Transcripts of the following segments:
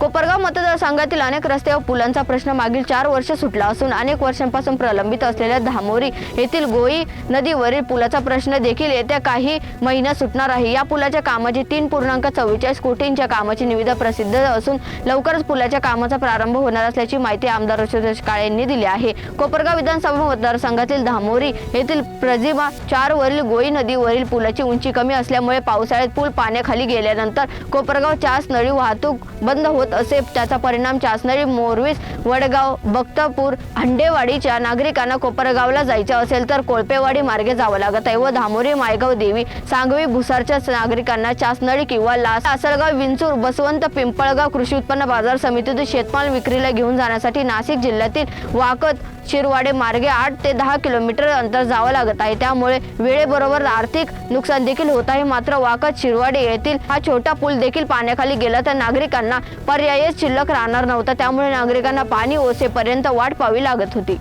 कोपरगाव मतदारसंघातील अनेक रस्ते व पुलांचा प्रश्न मागील चार वर्ष सुटला असून अनेक वर्षांपासून प्रलंबित असलेल्या धामोरी येथील गोई नदीवरील पुलाचा प्रश्न देखील येत्या काही महिन्यात सुटणार आहे. या पुलाच्या कामाची तीन पूर्णांक चव्वेचाळीस कोटींच्या कामाची निविदा प्रसिद्ध असून लवकरच पुलाच्या कामाचा प्रारंभ होणार असल्याची माहिती आमदार ऋषिकेश काळे यांनी दिली आहे. कोपरगाव विधानसभा मतदारसंघातील धामोरी येथील प्रजिमा चार वरील गोई नदीवरील पुलाची उंची कमी असल्यामुळे पावसाळ्यात पूल पाण्याखाली गेल्यानंतर कोपरगाव चास नळी वाहतूक बंद होत असे त्याचा परिणाम चासनळी मोरवीस वडगाव भक्तपूर हंडेवाडीच्या नागरिकांना कोपरगावला जायचे असेल तर कोळपेवाडी मार्गे जावं लागत आहे व धामोरी मायगाव देवी सांगवी भुसारच्या नागरिकांना चासनळी किंवा लास आसळगाव विंचूर बसवंत पिंपळगाव कृषी उत्पन्न बाजार समितीतून शेतमाल विक्रीला घेऊन जाण्यासाठी नाशिक जिल्ह्यातील वाकत शिरवाडे मार्गे आठ ते दहा किलोमीटर अंतर जावं लागत आहे. त्यामुळे वेळेबरोबर आर्थिक नुकसान देखील होत आहे. मात्र वाकत शिरवाडे येथील हा छोटा पूल देखील पाण्याखाली गेला तर नागरिकांना पर्यायच शिल्लक राहणार नव्हता. त्यामुळे नागरिकांना पाणी ओसेपर्यंत वाट पाहावी लागत होती.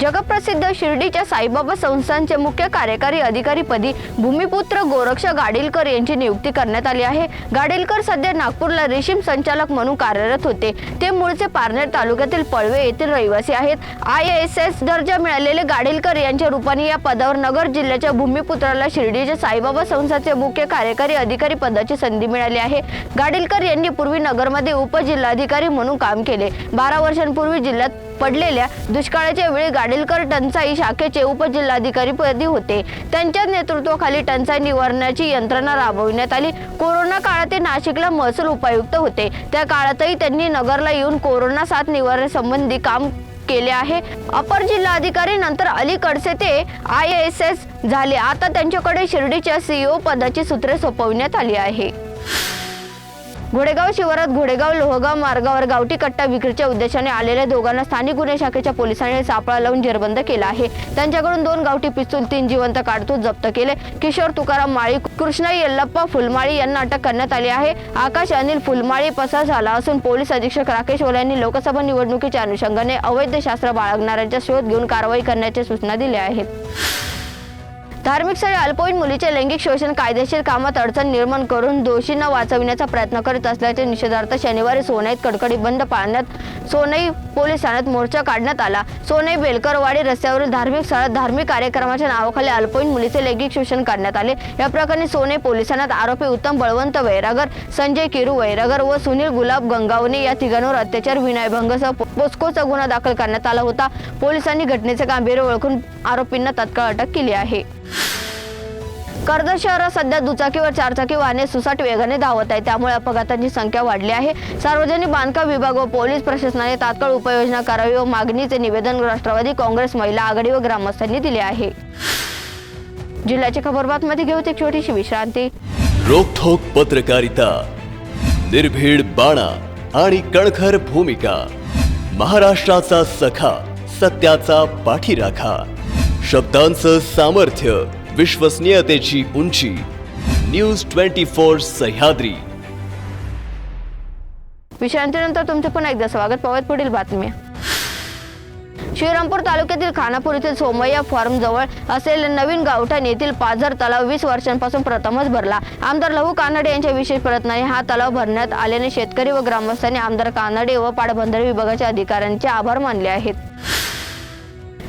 जगप्रसिद्ध शिर्डीच्या साईबाबा संस्थांचे मुख्य कार्यकारी अधिकारीपदी भूमिपुत्र गोरक्ष गाडीलकर यांची नियुक्ती करण्यात आली आहे. गाडीलकर सध्या नागपूरला रेशीम संचालक म्हणून कार्यरत होते. ते मूळचे पारनेर तालुक्यातील पळवे येथील रहिवासी आहेत. आय एस एस दर्जा मिळालेले गाडीलकर यांच्या रूपाने या पदावर नगर जिल्ह्याच्या भूमिपुत्राला शिर्डीच्या साईबाबा संस्थाचे मुख्य कार्यकारी अधिकारी पदाची संधी मिळाली आहे. गाडीलकर यांनी पूर्वी नगरमध्ये उपजिल्हाधिकारी म्हणून काम केले. बारा वर्षांपूर्वी जिल्ह्यात पडलेल्या दुष्काळाच्या वेळी गाडीलकर टंचाई शाखेचे उपजिल्हाधिकारी पदी होते. त्यांच्या नेतृत्वाखाली टंचाई निवारणाची यंत्रणा राबविण्यात आली. कोरोना काळात ते नाशिकला महसूल उपायुक्त होते. त्या काळातही त्यांनी नगरला येऊन कोरोना साथ निवारणासंबंधी काम केले आहे. अपर जिल्हाधिकारी नंतर अलीकडचे ते आय एस एस झाले. आता त्यांच्याकडे शिर्डीच्या सीईओ पदाची सूत्रे सोपविण्यात आली आहे. घोडेगाव शिवारात घोडेगाव लोहगाव मार्गावर गावठी कट्टा विक्रीच्या उद्देशाने आलेल्या दोघांना स्थानिक गुन्हे शाखेच्या पोलिसांनी सापळा लावून जेरबंद केला आहे. त्यांच्याकडून दोन गावठी पिस्तूल तीन जिवंत काडतूस जप्त केले. किशोर तुकाराम माळी कृष्णा येल्लप्पा फुलमाळी यांना अटक करण्यात आली आहे. आकाश अनिल फुलमाळी पसार झाला असून पोलीस अधीक्षक राकेश ओला यांनी लोकसभा निवडणुकीच्या अनुषंगाने अवैध शास्त्र बाळगणाऱ्यांचा शोध घेऊन कारवाई करण्याच्या सूचना दिल्या आहेत. धार्मिक स्थळे अल्पवयीन मुलीचे लैंगिक शोषण कायदेशीर कामात अडचण निर्माण करून दोषींना वाचविण्याचा प्रयत्न करीत असल्याचे निषेधार्थ शनिवारी सोनईत कडकडी बंद पाळण्यात सोनई पोलीस ठाण्यात मोर्चा काढण्यात आला. सोनई बेलकरवाडी रस्त्यावरील धार्मिक स्थळात धार्मिक कार्यक्रमाच्या नावाखाली अल्पवयीन मुलीचे लैंगिक शोषण करण्यात आले. या प्रकरणी सोनई पोलीस ठाण्यात आरोपी उत्तम बळवंत वैरागर संजय किरू वैरागर व सुनील गुलाब गंगावणे या तिघांवर अत्याचार विनयभंगसह पोस्कोचा गुन्हा दाखल करण्यात आला होता. पोलिसांनी घटनेचे गांभीर्य ओळखून आरोपींना तत्काळ अटक केली आहे. कर्जत शहरात सध्या दुचाकीवर चारचाकी वाहने सुसाट वेगाने धावत आहेत. त्यामुळे अपघातांची संख्या वाढली आहे. सार्वजनिक बांधकाम विभाग व पोलीस प्रशासनाने तात्काळ उपाययोजना करावी व मागणीचे निवेदन राष्ट्रवादी काँग्रेस महिला आघाडी व ग्रामस्थांनी दिले आहे. जिल्ह्याची खबरबातमध्ये घेऊ एक छोटीशी विश्रांती. रोखोक पत्रकारिता निर्भीड बाणा आणि कणखर भूमिका महाराष्ट्राचा सखा सत्याचा पाठीराखा शब्दांचं सामर्थ्य विश्वसनीयतेची उंची. News twenty four Sahyadri. विश्रांतीनंतर तुमचे पुन्हा एकदा स्वागत. पावत पुढील बातम्या. श्रीरामपूर तालुक्यातील खानापूर येथील सोमय्या फार्म जवळ असलेले नवीन गावठाण येथील पाझर तलाव वीस वर्षांपासून प्रथमच भरला. आमदार लहू कानडे यांच्या विशेष प्रयत्नाने हा तलाव भरण्यात आल्याने शेतकरी व ग्रामस्थांनी आमदार कानडे व पाटबंधारे विभागाच्या अधिकाऱ्यांचे आभार मानले आहेत.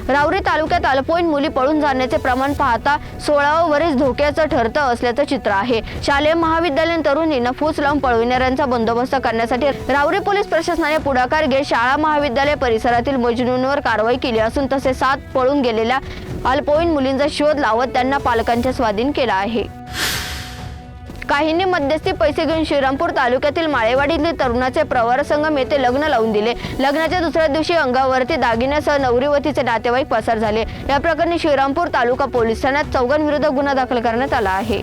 राऊरी तालुक्यात अल्पवयीन मुली पळून जाण्याचे प्रमाण पाहता सोळावं वरीस धोक्याचं ठरतं असल्याचं चित्र आहे. शालेय महाविद्यालयीन तरुणींना फूस लावून पळविणाऱ्यांचा बंदोबस्त करण्यासाठी राऊरी पोलीस प्रशासनाने पुढाकार घेत शाळा महाविद्यालय परिसरातील मजनूंवर कारवाई केली असून तसे सात पळून गेलेल्या अल्पवयीन मुलींचा शोध लावत त्यांना पालकांच्या स्वाधीन केला आहे. काहींनी मध्यस्थी पैसे घेऊन श्रीरामपूर तालुक्यातील माळेवाडीतील तरुणाचे प्रवार संगम येथे लग्न लावून दिले. लग्नाच्या दुसऱ्या दिवशी अंगावरती दागिन्यासह नवरीवतीचे नातेवाईक पसार झाले. या प्रकरणी श्रीरामपूर तालुका पोलीस ठाण्यात चौघांविरुद्ध गुन्हा दाखल करण्यात आला आहे.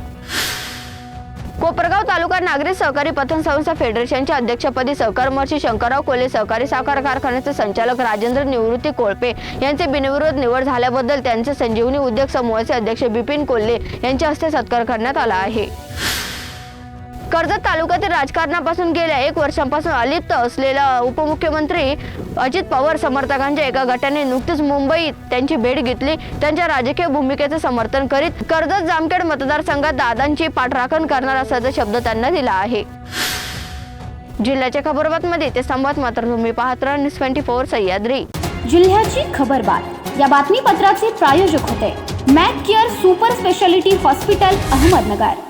कोपरगाव तालुका नागरी सहकारी पतसंस्था फेडरेशनच्या अध्यक्षपदी सहकार महर्षी शंकरराव कोल्हे सहकारी साखर कारखान्याचे संचालक राजेंद्र निवृत्ती कोळपे यांचे बिनविरोध निवड झाल्याबद्दल त्यांचे संजीवनी उद्योग समूहाचे अध्यक्ष बिपिन कोल्हे यांच्या हस्ते सत्कार करण्यात आला आहे. कर्जत तालुक्यातील राजकारणापासून गेल्या एक वर्षांपासून अलिप्त असलेला उपमुख्यमंत्री अजित पवार समर्थकांच्या एका गटाने नुकतीच मुंबईत त्यांची भेट घेतली. त्यांच्या राजकीय भूमिकेचे समर्थन करीत कर्जत जामखेड मतदारसंघात दादांची पाठराखण करणार असल्याचा शब्द त्यांना दिला आहे. जिल्ह्याच्या खबरबातमध्ये ते संवाद मातृभूमी पाहत राहा न्यूज ट्वेंटी फोर सह्याद्री. जिल्ह्याची खबरबात. या बातमीपत्राचे प्रायोजक होते. Mac care super speciality hospital Ahmednagar.